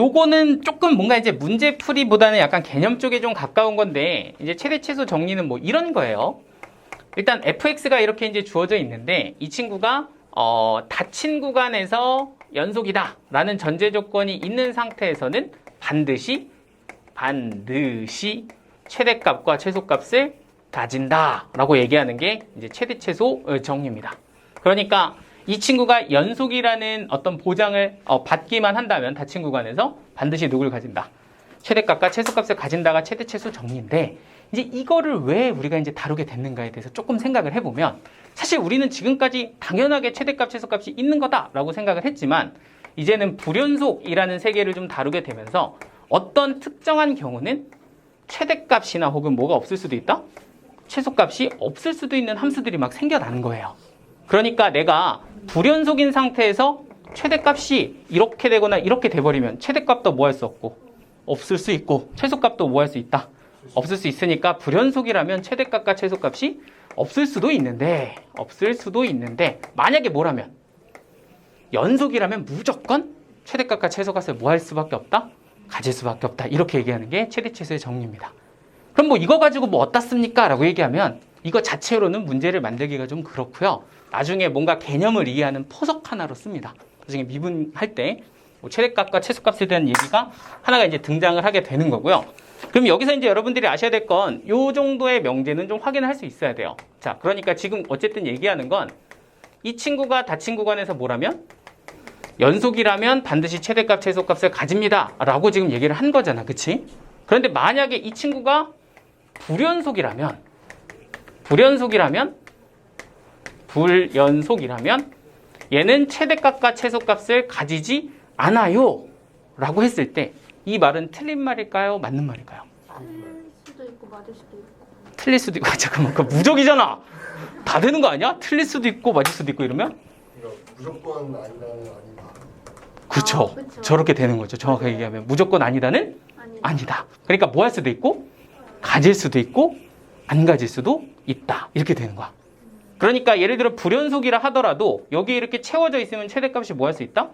요거는 조금 뭔가 이제 문제 풀이보다는 약간 개념 쪽에 좀 가까운 건데 이제 최대 최소 정리는 뭐 이런 거예요. 일단 fx가 이렇게 이제 주어져 있는데 이 친구가 어, 닫힌 구간에서 연속이다라는 전제 조건이 있는 상태에서는 반드시 반드시 최대값과 최소값을 가진다라고 얘기하는 게 이제 최대 최소 어, 정리입니다. 그러니까 이 친구가 연속이라는 어떤 보장을 어, 받기만 한다면 닫힌 구간에서 반드시 누굴 가진다. 최대값과 최소값을 가진다가 최대 최소 정리인데 이제 이거를 왜 우리가 이제 다루게 됐는가에 대해서 조금 생각을 해보면 사실 우리는 지금까지 당연하게 최대값 최소값이 있는 거다라고 생각을 했지만 이제는 불연속이라는 세계를 좀 다루게 되면서 어떤 특정한 경우는 최대값이나 혹은 뭐가 없을 수도 있다? 최소값이 없을 수도 있는 함수들이 막 생겨나는 거예요. 그러니까 내가 불연속인 상태에서 최대값이 이렇게 되거나 이렇게 돼버리면 최대값도 뭐 할 수 없고 없을 수 있고 최소값도 뭐 할 수 있다 없을 수 있으니까 불연속이라면 최대값과 최소값이 없을 수도 있는데 없을 수도 있는데 만약에 뭐라면 연속이라면 무조건 최대값과 최소값을 뭐 할 수밖에 없다 가질 수밖에 없다 이렇게 얘기하는 게 최대 최소의 정리입니다. 그럼 뭐 이거 가지고 뭐 어떻습니까 라고 얘기하면 이거 자체로는 문제를 만들기가 좀 그렇고요. 나중에 뭔가 개념을 이해하는 포석 하나로 씁니다. 나중에 미분할 때 뭐 최대값과 최소값에 대한 얘기가 하나가 이제 등장을 하게 되는 거고요. 그럼 여기서 이제 여러분들이 아셔야 될건요 정도의 명제는 좀 확인을 할수 있어야 돼요. 자, 그러니까 지금 어쨌든 얘기하는 건 이 친구가 닫힌 구간에서 뭐라면 연속이라면 반드시 최대값, 최소값을 가집니다. 라고 지금 얘기를 한 거잖아. 그치? 그런데 만약에 이 친구가 불연속이라면, 불연속이라면, 불연속이라면, 얘는 최대값과 최소값을 가지지 않아요. 라고 했을 때, 이 말은 틀린 말일까요? 맞는 말일까요? 틀릴 수도 있고 맞을 수도 있고. 틀릴 수도 있고, 잠깐만, 그 무적이잖아! 다 되는 거 아니야? 틀릴 수도 있고, 맞을 수도 있고, 이러면? 그러니까 무조건 아니라는 아니다. 그쵸. 아, 그쵸. 저렇게 되는 거죠. 정확하게 맞아요. 얘기하면. 무조건 아니다는 아니. 아니다. 그러니까 뭐 할 수도 있고, 가질 수도 있고, 안 가질 수도 있다. 이렇게 되는 거야. 그러니까 예를 들어 불연속이라 하더라도 여기 이렇게 채워져 있으면 최대값이 뭐 할 수 있다?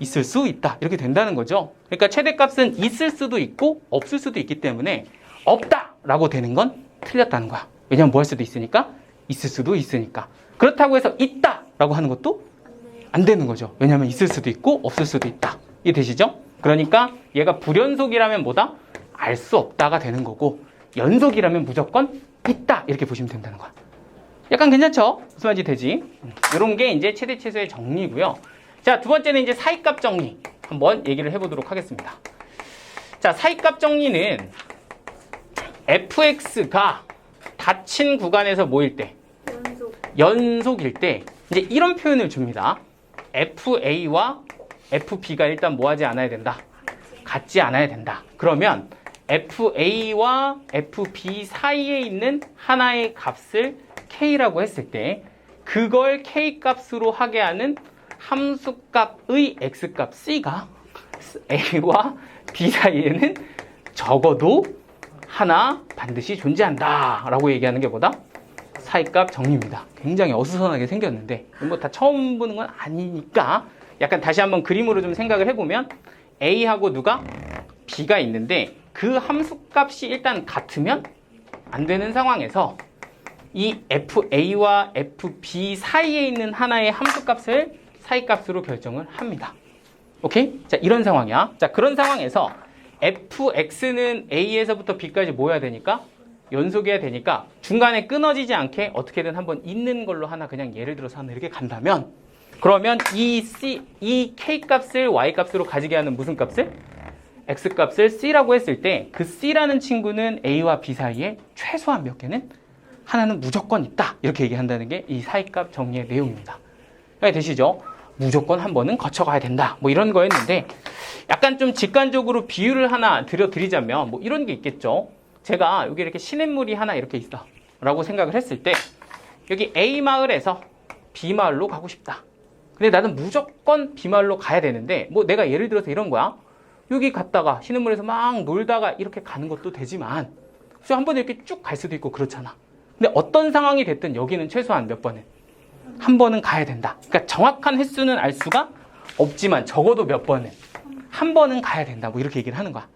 있을 수 있다. 이렇게 된다는 거죠. 그러니까 최대값은 있을 수도 있고 없을 수도 있기 때문에 없다라고 되는 건 틀렸다는 거야. 왜냐면 뭐 할 수도 있으니까 있을 수도 있으니까. 그렇다고 해서 있다라고 하는 것도 안 되는 거죠. 왜냐하면 있을 수도 있고 없을 수도 있다. 이해 되시죠? 그러니까 얘가 불연속이라면 뭐다? 알 수 없다가 되는 거고 연속이라면 무조건 있다 이렇게 보시면 된다는 거야. 약간 괜찮죠? 무슨 말인지 되지? 이런 게 이제 최대 최소의 정리고요. 자, 두 번째는 이제 사이값 정리 한번 얘기를 해보도록 하겠습니다. 자, 사이값 정리는 fx가 닫힌 구간에서 모일 때 연속. 연속 일 때 이제 이런 표현을 줍니다. FA와 FB가 일단 뭐 하지 않아야 된다? 같지 않아야 된다. 그러면 FA와 FB 사이에 있는 하나의 값을 K라고 했을 때 그걸 K 값으로 하게 하는 함수 값의 X 값 C가 A와 B 사이에는 적어도 하나 반드시 존재한다 라고 얘기하는 게 뭐다? 사이값 정리입니다. 굉장히 어수선하게 생겼는데 뭐 다 처음 보는 건 아니니까 약간 다시 한번 그림으로 좀 생각을 해보면 A하고 누가 B가 있는데 그 함수값이 일단 같으면 안 되는 상황에서 이 FA와 FB 사이에 있는 하나의 함수값을 사이값으로 결정을 합니다. 오케이? 자, 이런 상황이야. 자, 그런 상황에서 fx는 a에서부터 b까지 모여야 되니까 연속해야 되니까 중간에 끊어지지 않게 어떻게든 한번 있는 걸로 하나 그냥 예를 들어서 하나 이렇게 간다면 그러면 이 c 이 k 값을 y 값으로 가지게 하는 무슨 값을 x 값을 c라고 했을 때 그 c라는 친구는 a와 b 사이에 최소한 몇 개는 하나는 무조건 있다 이렇게 얘기한다는 게 이 사이값 정리의 내용입니다. 이해 되시죠? 무조건 한 번은 거쳐가야 된다. 뭐 이런 거였는데 약간 좀 직관적으로 비유를 하나 드려드리자면 뭐 이런 게 있겠죠. 제가 여기 이렇게 시냇물이 하나 이렇게 있어. 라고 생각을 했을 때 여기 A 마을에서 B 마을로 가고 싶다. 근데 나는 무조건 B 마을로 가야 되는데 뭐 내가 예를 들어서 이런 거야. 여기 갔다가 시냇물에서 막 놀다가 이렇게 가는 것도 되지만 그래서 한 번에 이렇게 쭉 갈 수도 있고 그렇잖아. 근데 어떤 상황이 됐든 여기는 최소한 몇 번은 한 번은 가야 된다. 그러니까 정확한 횟수는 알 수가 없지만 적어도 몇 번은 한 번은 가야 된다. 뭐 이렇게 얘기를 하는 거야.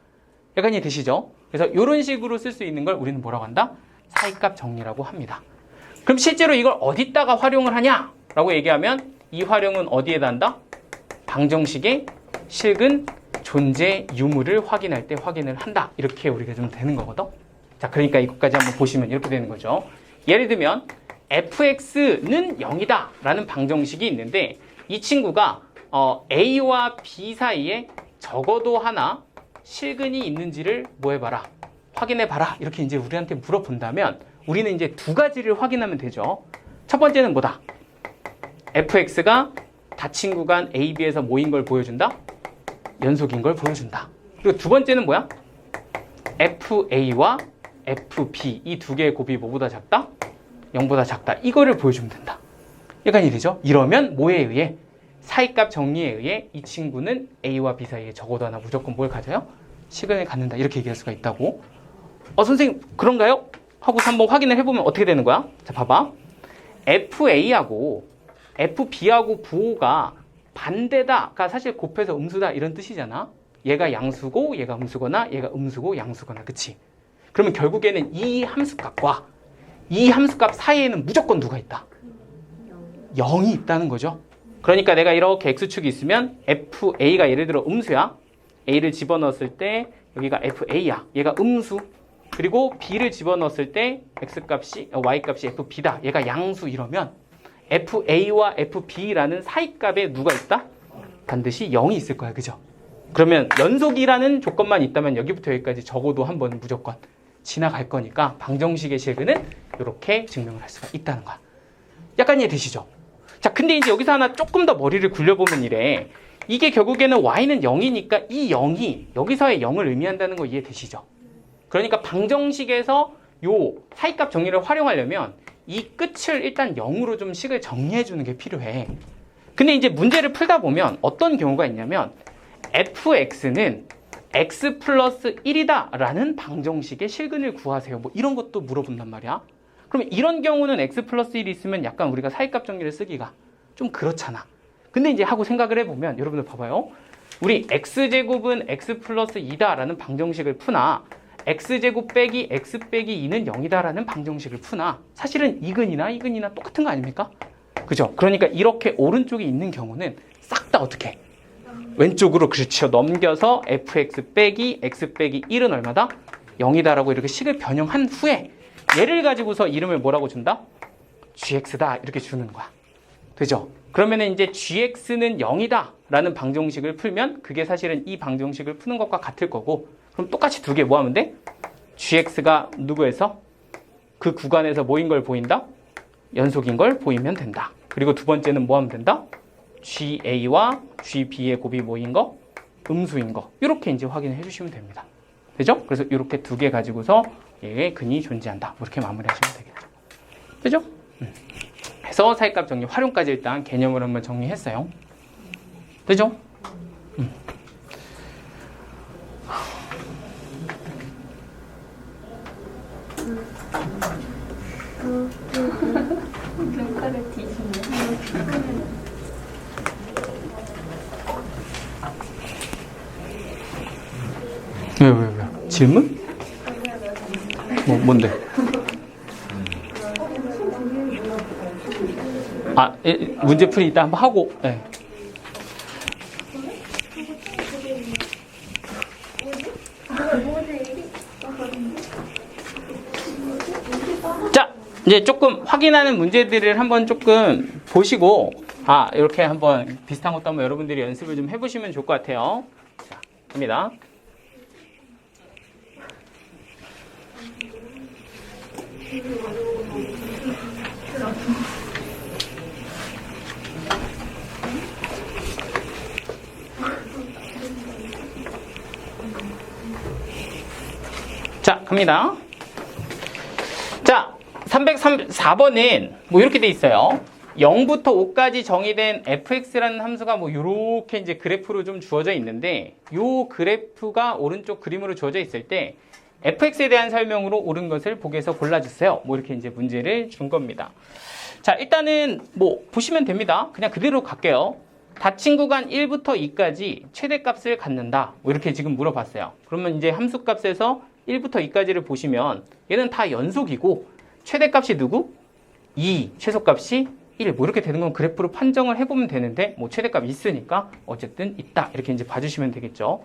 약간 이해 되시죠? 그래서 이런 식으로 쓸 수 있는 걸 우리는 뭐라고 한다? 사이값 정리라고 합니다. 그럼 실제로 이걸 어디다가 활용을 하냐라고 얘기하면 이 활용은 어디에다 한다? 방정식의 실근 존재 유무를 확인할 때 확인을 한다. 이렇게 우리가 좀 되는 거거든. 자, 그러니까 이것까지 한번 보시면 이렇게 되는 거죠. 예를 들면 fx는 0이다 라는 방정식이 있는데 이 친구가 어, a와 b 사이에 적어도 하나 실근이 있는지를 뭐 해봐라 확인해봐라 이렇게 이제 우리한테 물어본다면 우리는 이제 두 가지를 확인하면 되죠. 첫 번째는 뭐다? Fx가 닫힌 구간 a, b에서 모인 걸 보여준다? 연속인 걸 보여준다. 그리고 두 번째는 뭐야? Fa와 fb 이두 개의 곱이 뭐보다 작다 0보다 작다. 이거를 보여주면 된다. 약간 이되죠 이러면 뭐에 의해? 사이값 정리에 의해 이 친구는 A와 B 사이에 적어도 하나 무조건 뭘 가져요? 시간을 갖는다. 이렇게 얘기할 수가 있다고. 어, 선생님, 그런가요? 하고서 한번 확인을 해보면 어떻게 되는 거야? 자, 봐봐. FA하고 FB하고 부호가 반대다가 사실 곱해서 음수다 이런 뜻이잖아. 얘가 양수고 얘가 음수거나 얘가 음수고 양수거나 그치? 그러면 결국에는 이 함수값과 이 함수값 사이에는 무조건 누가 있다? 0이 있다는 거죠. 그러니까 내가 이렇게 x축이 있으면 fa가 예를 들어 음수야. a를 집어넣었을 때 여기가 fa야. 얘가 음수. 그리고 b를 집어넣었을 때 x값이 어, y값이 fb다. 얘가 양수 이러면 fa와 fb라는 사이값에 누가 있다? 반드시 0이 있을 거야. 그죠? 그러면 연속이라는 조건만 있다면 여기부터 여기까지 적어도 한 번은 무조건 지나갈 거니까 방정식의 실근은 이렇게 증명을 할 수가 있다는 거야. 약간 이해되시죠? 자, 근데 이제 여기서 하나 조금 더 머리를 굴려보면 이래. 이게 결국에는 y는 0이니까 이 0이 여기서의 0을 의미한다는 거 이해되시죠? 그러니까 방정식에서 요 사이값 정리를 활용하려면 이 끝을 일단 0으로 좀 식을 정리해 주는 게 필요해. 근데 이제 문제를 풀다 보면 어떤 경우가 있냐면 fx는 x 플러스 1이다 라는 방정식의 실근을 구하세요. 뭐 이런 것도 물어본단 말이야. 그러면 이런 경우는 x 플러스 1이 있으면 약간 우리가 사이값 정리를 쓰기가 좀 그렇잖아. 근데 이제 하고 생각을 해보면 여러분들 봐봐요. 우리 x제곱은 x 플러스 2다 라는 방정식을 푸나 x제곱 빼기 x 빼기 2는 0이다 라는 방정식을 푸나 사실은 이근이나 이근이나 똑같은 거 아닙니까? 그죠? 그러니까 이렇게 오른쪽에 있는 경우는 싹 다 어떻게 왼쪽으로 그렇죠. 넘겨서 fx 빼기 x 빼기 1은 얼마다? 0이다라고 이렇게 식을 변형한 후에 얘를 가지고서 이름을 뭐라고 준다? gx다 이렇게 주는 거야. 되죠? 그러면 이제 gx는 0이다 라는 방정식을 풀면 그게 사실은 이 방정식을 푸는 것과 같을 거고 그럼 똑같이 두 개 뭐 하면 돼? gx가 누구에서? 그 구간에서 뭐인 걸 보인다? 연속인 걸 보이면 된다. 그리고 두 번째는 뭐 하면 된다? GA와 GB의 곱이 뭐인 거? 음수인 거. 이렇게 이제 확인해 주시면 됩니다. 되죠? 그래서 이렇게 두 개 가지고서 얘의 근이 존재한다. 뭐 이렇게 마무리하시면 되겠죠. 되죠? 음. 해서 사이값 정리 활용까지 일단 개념을 한번 정리했어요. 되죠? 음. 눈가를 뒤집네. 왜, 왜, 왜? 질문? 뭐, 뭔데? 아, 예, 문제풀이 이따 한번 하고, 예. 자, 이제 조금 확인하는 문제들을 한번 조금 보시고, 아, 이렇게 한번 비슷한 것도 한번 여러분들이 연습을 좀 해보시면 좋을 것 같아요. 자, 갑니다. 자, 갑니다. 자, 304번은 뭐 이렇게 돼 있어요. 0부터 5까지 정의된 fx라는 함수가 뭐 이렇게 이제 그래프로 좀 주어져 있는데 요 그래프가 오른쪽 그림으로 주어져 있을 때 fx에 대한 설명으로 옳은 것을 보기에서 골라주세요. 뭐 이렇게 이제 문제를 준 겁니다. 자, 일단은 뭐 보시면 됩니다. 그냥 그대로 갈게요. 닫힌 구간 1부터 2까지 최대값을 갖는다. 뭐 이렇게 지금 물어봤어요. 그러면 이제 함수값에서 1부터 2까지를 보시면 얘는 다 연속이고 최대값이 누구? 2, 최소값이 1. 뭐 이렇게 되는 건 그래프로 판정을 해보면 되는데 뭐 최대값 있으니까 어쨌든 있다. 이렇게 이제 봐주시면 되겠죠.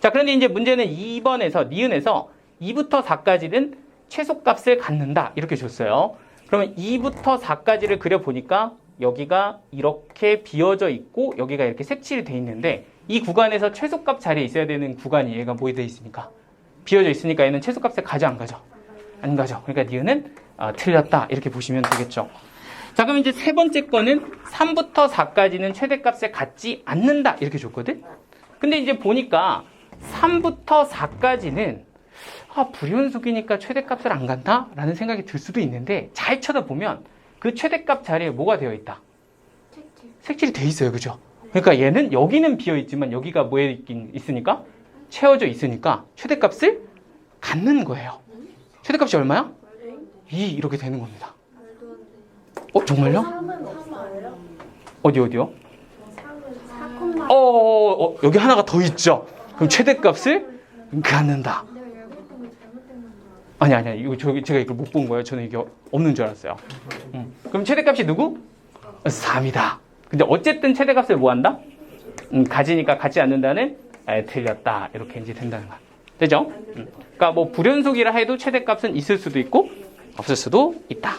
자, 그런데 이제 문제는 2번에서 니은에서 2부터 4까지는 최소값을 갖는다. 이렇게 줬어요. 그러면 2부터 4까지를 그려보니까 여기가 이렇게 비어져 있고 여기가 이렇게 색칠이 돼 있는데 이 구간에서 최소값 자리에 있어야 되는 구간이 얘가 뭐에 돼 있습니까? 비어져 있으니까 얘는 최소값을 가져 안 가죠? 안 가죠. 그러니까 니은은 아, 틀렸다. 이렇게 보시면 되겠죠. 자, 그럼 이제 세 번째 거는 3부터 4까지는 최대값을 갖지 않는다. 이렇게 줬거든? 근데 이제 보니까 3부터 4까지는 아, 불연속이니까 최대값을 안 간다? 라는 생각이 들 수도 있는데 잘 쳐다보면 그 최대값 자리에 뭐가 되어 있다? 색칠이 돼 있어요. 그죠? 그러니까 얘는 여기는 비어 있지만 여기가 뭐에 있긴 있으니까 채워져 있으니까 최대값을 갖는 거예요. 최대값이 얼마야? 2 이렇게 되는 겁니다. 어, 정말요? 어디 어디요? 어, 어, 어, 여기 하나가 더 있죠. 그럼 최대값을 갖는다. 아니 아니 이거 저 제가 이걸 못 본 거예요. 저는 이게 없는 줄 알았어요. 음. 그럼 최대값이 누구? 3이다. 근데 어쨌든 최대값을 뭐 한다? 음, 가지니까 갖지 않는다는 에, 틀렸다. 이렇게 이제 된다는 거. 되죠? 음. 그러니까 뭐 불연속이라 해도 최대값은 있을 수도 있고 없을 수도 있다.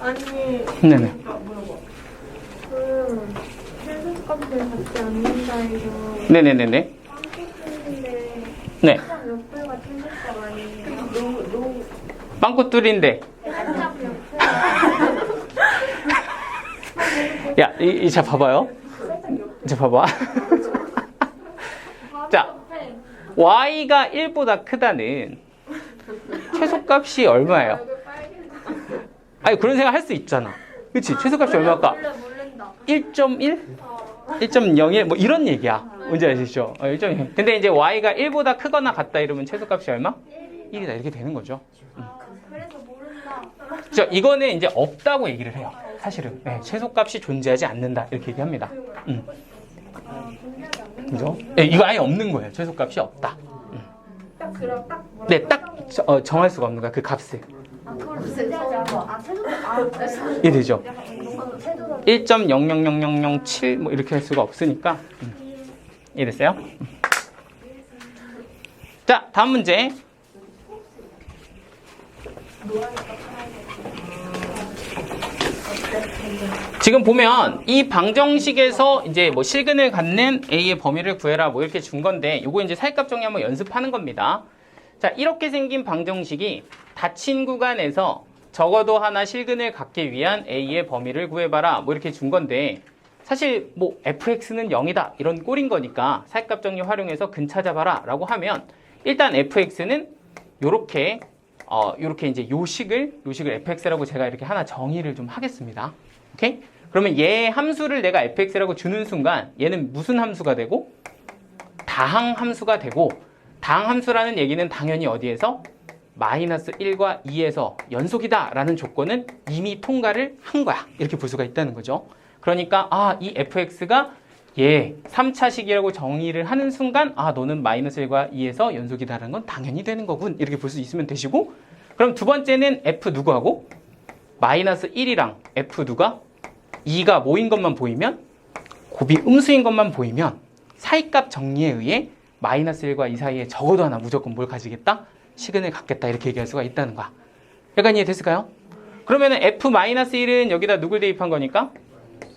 아니 네네. 않는다 해서 네네네네. 네. 몇 배가 최소값 아니에요? 너무 너무 빵꾸 뚫인데. 살짝 몇 배. 야, 이, 이, 자, 봐봐요. 자, 봐봐. 자, y가 1보다 크다는 최소값이 얼마예요? 아니, 그런 생각 할 수 있잖아. 그치? 최소값이 얼마일까? 몰래 모른다. 1.1? 1.01? 뭐 이런 얘기야. 뭔지 아시죠? 어, 1.1. 근데 이제 y가 1보다 크거나 같다 이러면 최소값이 얼마? 1이다. 이렇게 되는 거죠. 그래서 모른다. 저 이거는 이제 없다고 얘기를 해요. 사실은 네, 최소값이 존재하지 않는다 이렇게 얘기합니다. 음. 그죠? 네, 이거 아예 없는 거예요. 최소값이 없다. 딱 그럼 딱 뭐. 네, 딱 저- 어, 정할 수가 없는 거야. 그 값을. 아 그걸 않아. 아 최소값. 아 그래서 이해되죠? 최소값. 1.000007 뭐 이렇게 할 수가 없으니까. 음. 이해됐어요? 음. 자, 다음 문제. 지금 보면 이 방정식에서 이제 뭐 실근을 갖는 A의 범위를 구해라 뭐 이렇게 준 건데 요거 이제 살값 정리 한번 연습하는 겁니다. 자, 이렇게 생긴 방정식이 닫힌 구간에서 적어도 하나 실근을 갖기 위한 A의 범위를 구해봐라 뭐 이렇게 준 건데 사실 뭐 fx는 0이다 이런 꼴인 거니까 살값 정리 활용해서 근 찾아봐라 라고 하면 일단 fx는 요렇게 어 요렇게 이제 요식을 요식을 fx라고 제가 이렇게 하나 정의를 좀 하겠습니다. 오케이? 그러면 얘 함수를 내가 fx라고 주는 순간 얘는 무슨 함수가 되고 다항 함수가 되고 다항 함수라는 얘기는 당연히 어디에서 마이너스 1과 2에서 연속이다 라는 조건은 이미 통과를 한 거야. 이렇게 볼 수가 있다는 거죠. 그러니까 아, 이 fx가 얘 3차식이라고 정의를 하는 순간 아, 너는 마이너스 1과 2에서 연속이다라는 건 당연히 되는 거군. 이렇게 볼 수 있으면 되시고 그럼 두 번째는 f 누구하고 마이너스 1이랑 f 누가 2가 모인 것만 보이면 곱이 음수인 것만 보이면 사이값 정리에 의해 마이너스 1과 2 사이에 적어도 하나 무조건 뭘 가지겠다? 시근을 갖겠다 이렇게 얘기할 수가 있다는 거야. 약간 이해됐을까요? 그러면은 f-1은 여기다 누굴 대입한 거니까?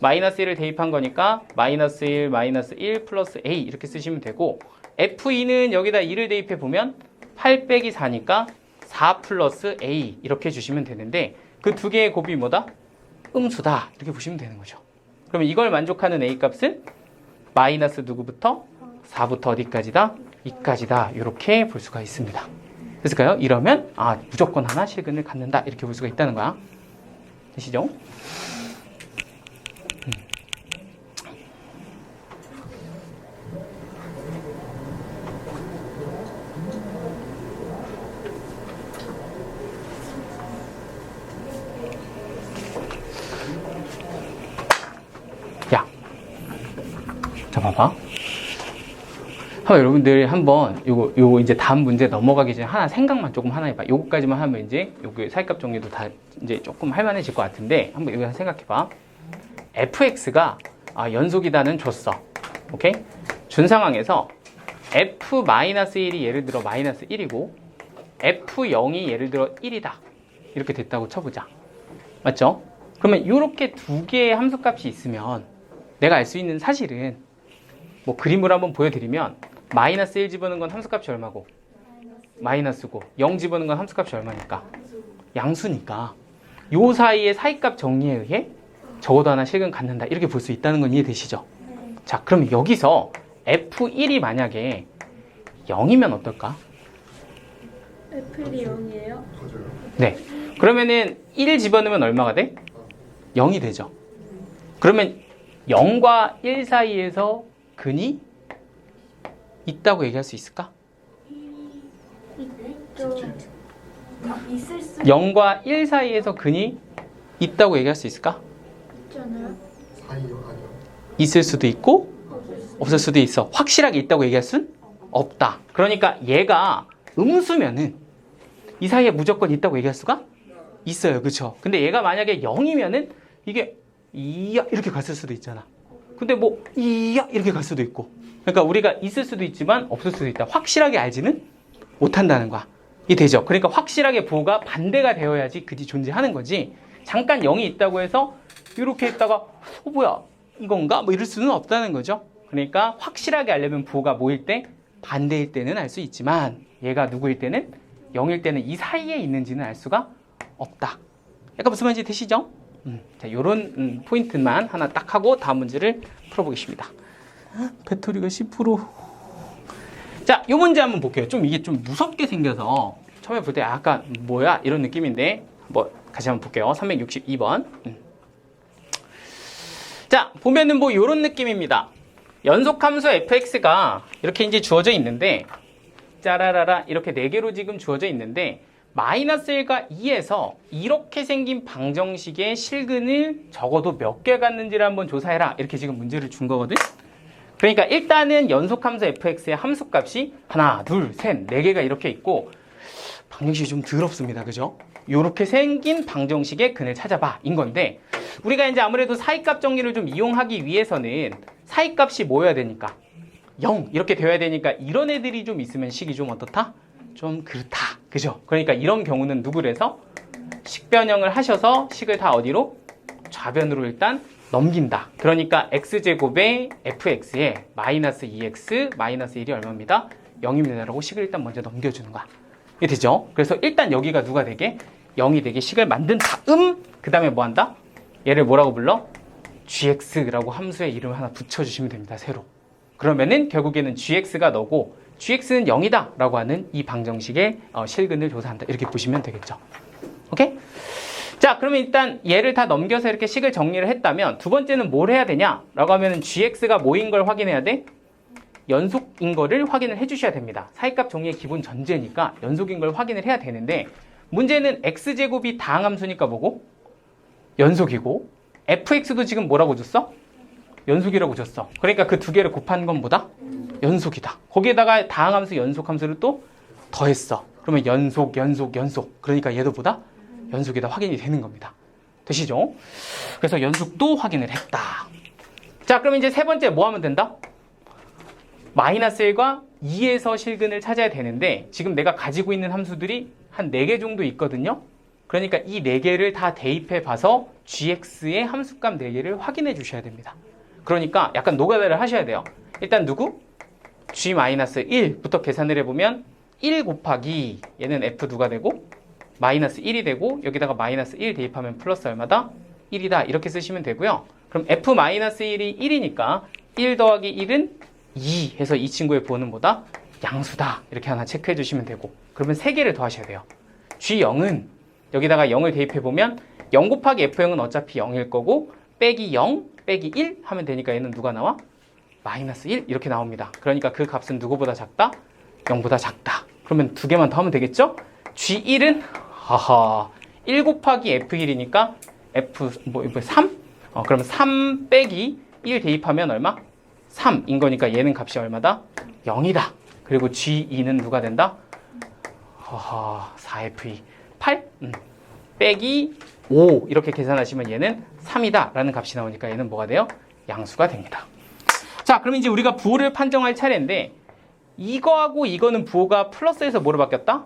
마이너스 1을 대입한 거니까 마이너스 1, 마이너스 1 플러스 a 이렇게 쓰시면 되고 f2는 여기다 2를 대입해 보면 8 빼기 4니까 4 플러스 a 이렇게 주시면 되는데 그 두 개의 곱이 뭐다? 음수다 이렇게 보시면 되는 거죠. 그러면 이걸 만족하는 a 값은 마이너스 누구부터 4부터 어디까지다? 2까지다 이렇게 볼 수가 있습니다. 됐을까요? 이러면 아 무조건 하나 실근을 갖는다 이렇게 볼 수가 있다는 거야. 되시죠? 봐봐. 한번 여러분들 한번 요거 요거 이제 다음 문제 넘어가기 전에 하나 생각만 조금 하나 해봐. 요거까지만 하면 이제 요거 사이값 정리도 다 이제 조금 할만해질 것 같은데 한번 이거 생각해봐. fx가 아, 연속이다는 줬어. 오케이? 준 상황에서 f-1이 예를 들어 마이너스 1이고 f0이 예를 들어 1이다. 이렇게 됐다고 쳐보자. 맞죠? 그러면 이렇게 두 개의 함수값이 있으면 내가 알 수 있는 사실은 뭐 그림을 한번 보여드리면 마이너스 1 집어넣은 건 함수값이 얼마고 마이너스고 0 집어넣은 건 함수값이 얼마니까 양수니까 요 사이의 사이값 정리에 의해 적어도 하나 식은 갖는다 이렇게 볼 수 있다는 건 이해되시죠? 자 그럼 여기서 f1이 만약에 0이면 어떨까? 애플이 0이에요? 맞아요. 네. 그러면은 1 집어넣으면 얼마가 돼? 0이 되죠. 그러면 0과 1 사이에서 근이 있다고 얘기할 수 있을까? 있죠. 아, 있을 수 0과 1 사이에서 근이 있다고 얘기할 수 있을까? 있을 수도 있고 없을 수도 있어. 확실하게 있다고 얘기할 순 없다. 그러니까 얘가 음수면은 이 사이에 무조건 있다고 얘기할 수가 있어요. 그렇죠? 근데 얘가 만약에 0이면은 이게 이야 이렇게 갔을 수도 있잖아. 근데 뭐 이야 이렇게 갈 수도 있고. 그러니까 우리가 있을 수도 있지만 없을 수도 있다. 확실하게 알지는 못한다는 거야. 이 되죠? 그러니까 확실하게 부호가 반대가 되어야지 그지 존재하는 거지. 잠깐 0이 있다고 해서 이렇게 있다가 어 뭐야 이건가? 뭐 이럴 수는 없다는 거죠. 그러니까 확실하게 알려면 부호가 뭐일 때 반대일 때는 알 수 있지만 얘가 누구일 때는 0일 때는 이 사이에 있는지는 알 수가 없다. 약간 무슨 말인지 되시죠? 음, 자, 요런 음, 포인트만 하나 딱 하고 다음 문제를 풀어보겠습니다. 배터리가 10%. 자, 요 문제 한번 볼게요. 좀 이게 좀 무섭게 생겨서 처음에 볼때 약간 뭐야 이런 느낌인데 뭐 다시 한번 볼게요. 362번. 음. 자, 보면은 뭐 요런 느낌입니다. 연속함수 fx가 이렇게 이제 주어져 있는데 짜라라라 이렇게 네 개로 지금 주어져 있는데 마이너스 1과 2에서 이렇게 생긴 방정식의 실근을 적어도 몇개 갖는지를 한번 조사해라. 이렇게 지금 문제를 준 거거든. 그러니까 일단은 연속함수 fx의 함수값이 하나, 둘, 셋, 네 개가 이렇게 있고 방정식이 좀 더럽습니다. 그죠? 이렇게 생긴 방정식의 근을 찾아봐. 인 건데 우리가 이제 아무래도 사이값 정리를 좀 이용하기 위해서는 사이값이 뭐여야 되니까 0 이렇게 되어야 되니까 이런 애들이 좀 있으면 식이 좀 어떻다? 좀 그렇다. 그죠? 그러니까 이런 경우는 누구래서 식변형을 하셔서 식을 다 어디로? 좌변으로 일단 넘긴다. 그러니까 x제곱에 fx에 마이너스 2x 마이너스 1이 얼마입니다? 0입니다 라고 식을 일단 먼저 넘겨주는 거야. 이게 되죠? 그래서 일단 여기가 누가 되게 0이 되게 식을 만든 다음 그 다음에 뭐 한다? 얘를 뭐라고 불러? gx라고 함수의 이름을 하나 붙여주시면 됩니다. 새로. 그러면은 결국에는 gx가 너고 gx는 0이다 라고 하는 이 방정식의 어, 실근을 조사한다. 이렇게 보시면 되겠죠. 오케이? 자, 그러면 일단 얘를 다 넘겨서 이렇게 식을 정리를 했다면 두 번째는 뭘 해야 되냐? 라고 하면은 gx가 뭐인 걸 확인해야 돼? 연속인 거를 확인을 해 주셔야 됩니다. 사이값 정리의 기본 전제니까 연속인 걸 확인을 해야 되는데 문제는 x제곱이 다항함수니까 뭐고? 연속이고 fx도 지금 뭐라고 줬어? 연속이라고 줬어. 그러니까 그 두 개를 곱한 건 뭐다? 연속이다. 거기에다가 다항함수 연속함수를 또 더했어. 그러면 연속, 연속, 연속. 그러니까 얘도 보다 연속이다 확인이 되는 겁니다. 되시죠? 그래서 연속도 확인을 했다. 자, 그럼 이제 세 번째 뭐 하면 된다? 마이너스 1과 2에서 실근을 찾아야 되는데 지금 내가 가지고 있는 함수들이 한 4개 정도 있거든요. 그러니까 이 4개를 다 대입해 봐서 gx의 함수값 4개를 확인해 주셔야 됩니다. 그러니까 약간 노가다를 하셔야 돼요. 일단 누구? g-1부터 계산을 해보면 1 곱하기 얘는 f 누가 되고 마이너스 1이 되고 여기다가 마이너스 1 대입하면 플러스 얼마다? 1이다 이렇게 쓰시면 되고요. 그럼 f 마이너스 1이 1이니까 1 더하기 1은 2 해서 이 친구의 부호는 뭐다? 양수다 이렇게 하나 체크해 주시면 되고 그러면 3개를 더하셔야 돼요. g0은 여기다가 0을 대입해 보면 0 곱하기 f0은 어차피 0일 거고 빼기 0 빼기 1 하면 되니까 얘는 누가 나와? 마이너스 1 이렇게 나옵니다. 그러니까 그 값은 누구보다 작다? 0보다 작다. 그러면 두 개만 더 하면 되겠죠? G1은 하하 1 곱하기 F1이니까 F 뭐 3? 어, 그럼 3 빼기 1 대입하면 얼마? 3인 거니까 얘는 값이 얼마다? 0이다. 그리고 G2는 누가 된다? 허허, 4FE 8? 음. 빼기 5 이렇게 계산하시면 얘는 3이다 라는 값이 나오니까 얘는 뭐가 돼요? 양수가 됩니다. 자, 그럼 이제 우리가 부호를 판정할 차례인데 이거하고 이거는 부호가 플러스에서 뭐로 바뀌었다?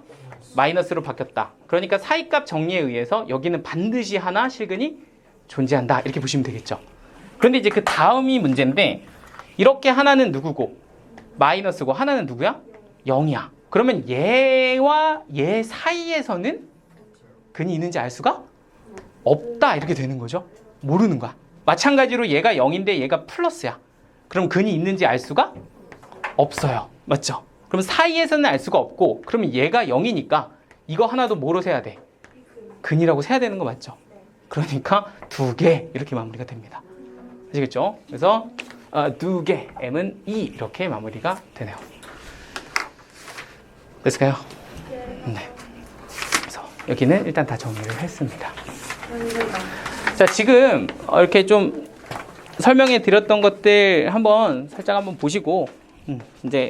마이너스로 바뀌었다. 그러니까 사이값 정리에 의해서 여기는 반드시 하나 실근이 존재한다. 이렇게 보시면 되겠죠. 그런데 이제 그 다음이 문제인데 이렇게 하나는 누구고 마이너스고 하나는 누구야? 0이야. 그러면 얘와 얘 사이에서는 근이 있는지 알 수가 없다. 이렇게 되는 거죠. 모르는 거야. 마찬가지로 얘가 0인데 얘가 플러스야. 그럼 근이 있는지 알 수가 없어요. 맞죠? 그럼 사이에서는 알 수가 없고 그러면 얘가 0이니까 이거 하나도 뭐로 세야 돼? 근이라고 세야 되는 거 맞죠? 그러니까 두 개 이렇게 마무리가 됩니다. 아시겠죠? 그래서 어, 두 개, m은 2 이렇게 마무리가 되네요. 됐을까요? 네. 그래서 여기는 일단 다 정리를 했습니다. 자, 지금 어, 이렇게 좀 설명해 드렸던 것들 한번 살짝 한번 보시고 음, 이제